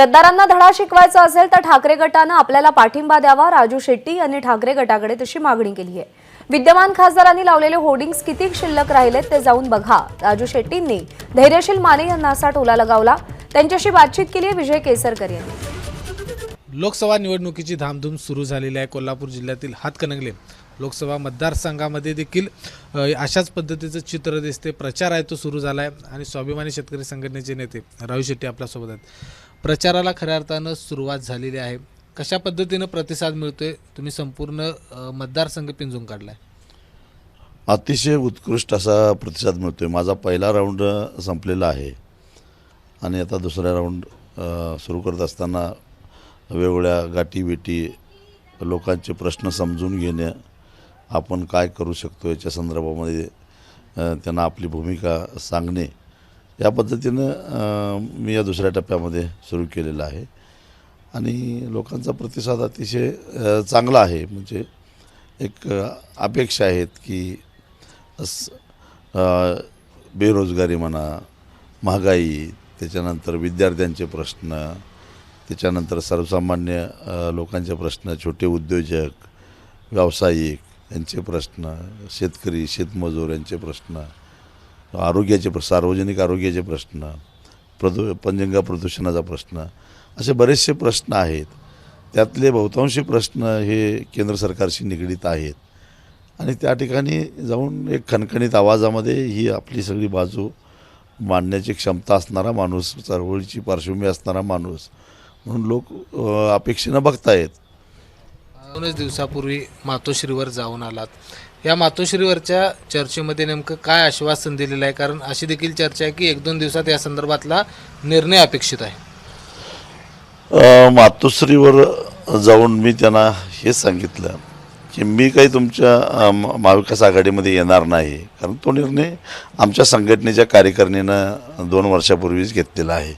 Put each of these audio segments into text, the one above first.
गद्दारांना धडा शिकवायचा असेल तर ठाकरे गटानं आपल्याला पाठिंबा द्यावा. राजू शेट्टी यांनी ठाकरे गटाकडे तशी मागणी केली आहे. विद्यमान खासदारांनी लावलेले होर्डिंग्स किती शिल्लक राहिलेत ते जाऊन बघा. राजू शेट्टींनी धैर्यशील माने यांना असा टोला लगावला. त्यांच्याशी बातचीत केली आहे विजय केसरकर यांनी. लोकसभा निवडणुकीची धामधूम सुरू झालेली आहे. कोल्हापूर जिल्ह्यातील हातकणंगले लोकसभा मतदारसंघामध्ये देखील अशाच पद्धतीचं चित्र दिसते प्रचार आहे तो सुरू झाला आहे आणि स्वाभिमानी शेतकरी संघटनेचे नेते राहू शेट्टी आपल्यासोबत आहेत. प्रचाराला खऱ्या अर्थानं सुरुवात झालेली आहे. कशा पद्धतीनं प्रतिसाद मिळतोय? तुम्ही संपूर्ण मतदारसंघ पिंजून काढलाय. अतिशय उत्कृष्ट असा प्रतिसाद मिळतो आहे माझा पहिला राऊंड संपलेला आहे. आणि आता दुसरा राऊंड सुरू करत असताना वेगवेगळ्या गाठीबेटी लोकांचे प्रश्न समजून घेणं आपण काय करू शकतो याच्या संदर्भामध्ये त्यांना आपली भूमिका सांगणे या पद्धतीनं मी या दुसऱ्या टप्प्यामध्ये सुरू केलेलं आहे. आणि लोकांचा प्रतिसाद अतिशय चांगला आहे. म्हणजे एक अपेक्षा आहेत की बेरोजगारी म्हणा महागाई त्याच्यानंतर विद्यार्थ्यांचे प्रश्न त्याच्यानंतर सर्वसामान्य लोकांचे प्रश्न छोटे उद्योजक व्यावसायिक यांचे प्रश्न शेतकरी शेतमजूर यांचे प्रश्न आरोग्याचे प्र सार्वजनिक आरोग्याचे प्रश्न प्रदू पंजंगा प्रदूषणाचा प्रश्न असे बरेचसे प्रश्न आहेत. त्यातले बहुतांश प्रश्न हे केंद्र सरकारशी निगडीत आहेत. आणि त्या ठिकाणी जाऊन एक खणखणीत आवाजामध्ये ही आपली सगळी बाजू मांडण्याची क्षमता असणारा माणूस चळवळीची पार्श्वभूमी असणारा माणूस म्हणून लोक अपेक्षेनं बघतायत. दोनच दिवसापूर्वी मातोश्रीवर जाऊन आलात. या मातोश्रीवरच्या चर्चेमध्ये नेमकं काय आश्वासन दिलेलं आहे? कारण अशी देखील चर्चा आहे की एक दोन दिवसात या संदर्भातला निर्णय अपेक्षित आहे. मातोश्रीवर जाऊन मी त्यांना हे सांगितलं की मी काही तुमच्या महाविकास आघाडीमध्ये येणार नाही. कारण तो निर्णय आमच्या संघटनेच्या कार्यकारिणीनं दोन वर्षापूर्वीच घेतलेला आहे.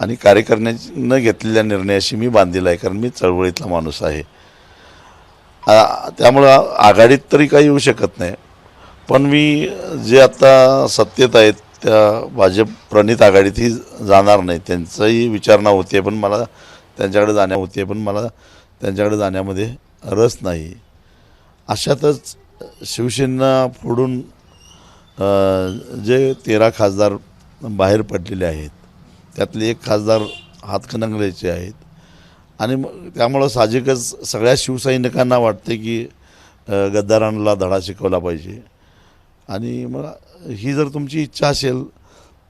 आणि कार्यकारिणीनं घेतलेल्या निर्णयाशी मी बांधलेला आहे कारण मी चळवळीतला माणूस आहे. त्यामुळं आघाडीत तरी काही येऊ शकत नाही. पण मी जे आता सत्तेत आहेत त्या भाजप प्रणित आघाडीतही जाणार नाही. त्यांचंही विचारणा होते पण मला त्यांच्याकडे जाण्या होते पण मला त्यांच्याकडे जाण्यामध्ये रस नाही. अशातच शिवसेना फोडून जे तेरा खासदार बाहेर पडलेले आहेत त्यातले एक खासदार हातकणंगलेचे आहेत आणि मग त्यामुळं साहजिकच सगळ्या शिवसैनिकांना वाटते की गद्दारांना धडा शिकवला पाहिजे. आणि मग ही जर तुमची इच्छा असेल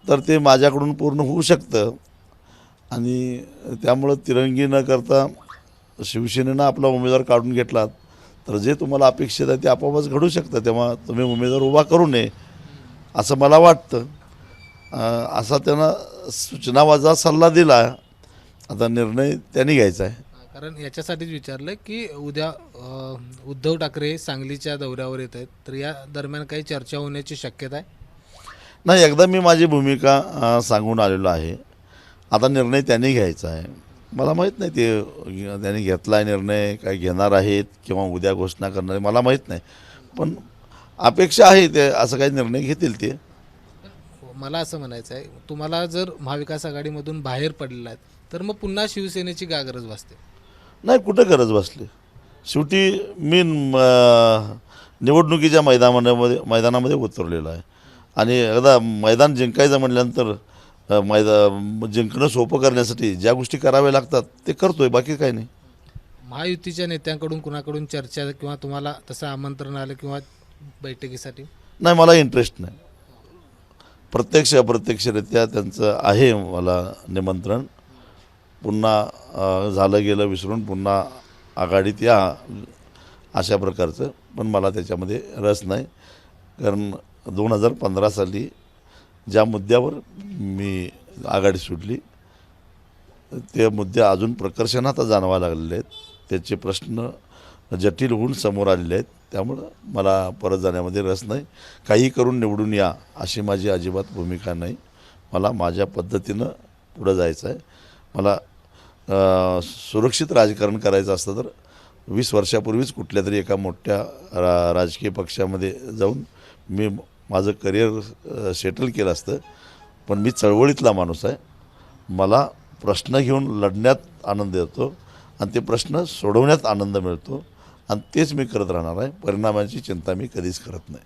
तर ते माझ्याकडून पूर्ण होऊ शकतं. आणि त्यामुळं तिरंगी न करता शिवसेनेनं आपला उमेदवार काढून घेतला तर जे तुम्हाला अपेक्षित आहे ते आपोआपच घडू शकतं तेव्हा तुम्ही उमेदवार उभा करू नये असं मला वाटतं. असा त्यांना सूचनावाजा सल्ला दिला. आता निर्णय त्यांनी घ्यायचा आहे. कारण याच्यासाठीच विचारलं की उद्या अ, उद्धव ठाकरे सांगलीच्या दौऱ्यावर येत आहेत. तर या दरम्यान काही चर्चा होण्याची शक्यता आहे? नाही एकदा मी माझी भूमिका अं, सांगून आलेलो आहे. आता निर्णय त्यांनी घ्यायचा आहे. मला माहीत नाही ते त्यांनी घेतला आहे निर्णय काय घेणार आहेत किंवा उद्या घोषणा करणार आहे मला माहीत नाही. पण अपेक्षा आहे ते असं काही निर्णय घेतील ते. मला असं म्हणायचं आहे तुम्हाला जर महाविकास आघाडीमधून बाहेर पडलेला आहे तर मग पुन्हा शिवसेनेची का गरज भासते? नाही कुठं गरज बसली शेवटी मी निवडणुकीच्या मैदानामध्ये मैदानामध्ये उतरलेलो आहे. आणि एकदा मैदान जिंकायचं म्हटल्यानंतर मैदा जिंकणं सोपं करण्यासाठी ज्या गोष्टी कराव्या लागतात ते करतोय बाकी काही नाही. महायुतीच्या नेत्यांकडून कुणाकडून चर्चा किंवा तुम्हाला तसं आमंत्रण आलं किंवा बैठकीसाठी? नाही मला इंटरेस्ट नाही. प्रत्यक्ष अप्रत्यक्षरित्या त्यांचं आहे मला निमंत्रण. पुन्हा झालं गेलं विसरून पुन्हा आघाडीत या अशा प्रकारचं पण मला त्याच्यामध्ये रस नाही. कारण दोन हजार पंधरा साली ज्या मुद्द्यावर मी आघाडी सुटली ते मुद्दे अजून प्रकर्षणात जाणवायला लागलेले आहेत. त्याचे प्रश्न जटिल होऊन समोर आलेले आहेत. त्यामुळं मला परत जाण्यामध्ये रस नाही. काही करून निवडून या अशी माझी अजिबात भूमिका नाही. मला माझ्या पद्धतीनं पुढं जायचं आहे. मला सुरक्षित राजकारण करायचं असतं तर वीस वर्षापूर्वीच कुठल्या तरी एका मोठ्या रा राजकीय पक्षामध्ये जाऊन मी माझं करिअर सेटल केलं असतं. पण मी चळवळीतला माणूस आहे. मला प्रश्न घेऊन लढण्यात आनंद येतो आणि ते प्रश्न सोडवण्यात आनंद मिळतो आणि तेच मी करत राहणार आहे. परिणामाची चिंता मी कधीच करत नाही.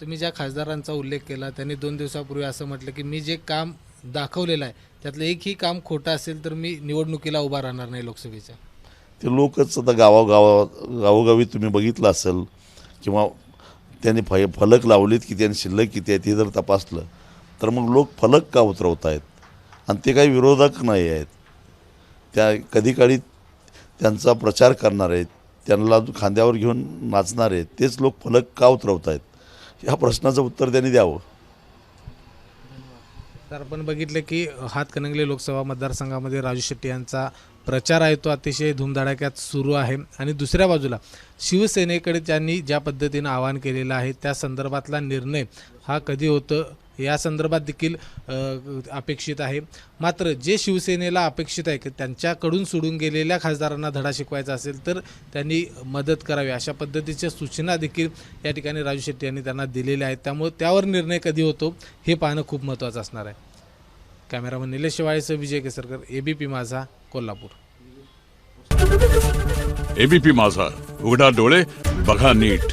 तुम्ही ज्या खासदारांचा उल्लेख केला त्यांनी दोन दिवसापूर्वी असं म्हटलं की मी जे काम दाखवलेलं आहे. त्यातलं एकही काम खोटं असेल तर मी निवडणुकीला उभा राहणार नाही लोकसभेच्या. ते लोकच आता गावागावा गावोगावी तुम्ही बघितलं असेल किंवा त्यांनी फ फलक लावलेत की त्यांनी शिल्लक किती आहेत ते जर तपासलं तर मग लोक फलक का उतरवत आहेत? आणि ते काही विरोधक नाही आहेत. त्या कधी काळी त्यांचा प्रचार करणार आहेत त्यांना खांद्यावर घेऊन नाचणार आहेत तेच लोक फलक का उतरवत आहेत? ह्या प्रश्नाचं उत्तर त्यांनी द्यावं. तर आपण बघितलं की हातकणंगले लोकसभा मतदारसंघामध्ये राजू शेट्टी यांचा प्रचार आहे तो अतिशय धुमधडाक्यात सुरू आहे. आणि दुसऱ्या बाजूला शिवसेनेकडे त्यांनी ज्या पद्धतीनं आवाहन केलेलं आहे त्या संदर्भातला निर्णय हा कधी होतं या संदर्भात देखील अपेक्षित आहे. मात्र जे शिवसेनेला अपेक्षित आहे की त्यांच्याकडून सोडून गेलेल्या खासदारांना धडा शिकवायचा असेल तर त्यांनी मदत करावी. अशा पद्धतीच्या सूचना देखील या ठिकाणी राजू शेट्टी यांनी त्यांना दिलेल्या आहेत. त्यामुळे त्यावर निर्णय कधी होतो हे पाहणं खूप महत्त्वाचं असणार आहे. कॅमेरामन निलेश शिवाळेसह विजय केसरकर एबीपी माझा कोल्हापूर. एबीपी माझा उघडा डोळे बघा नीट.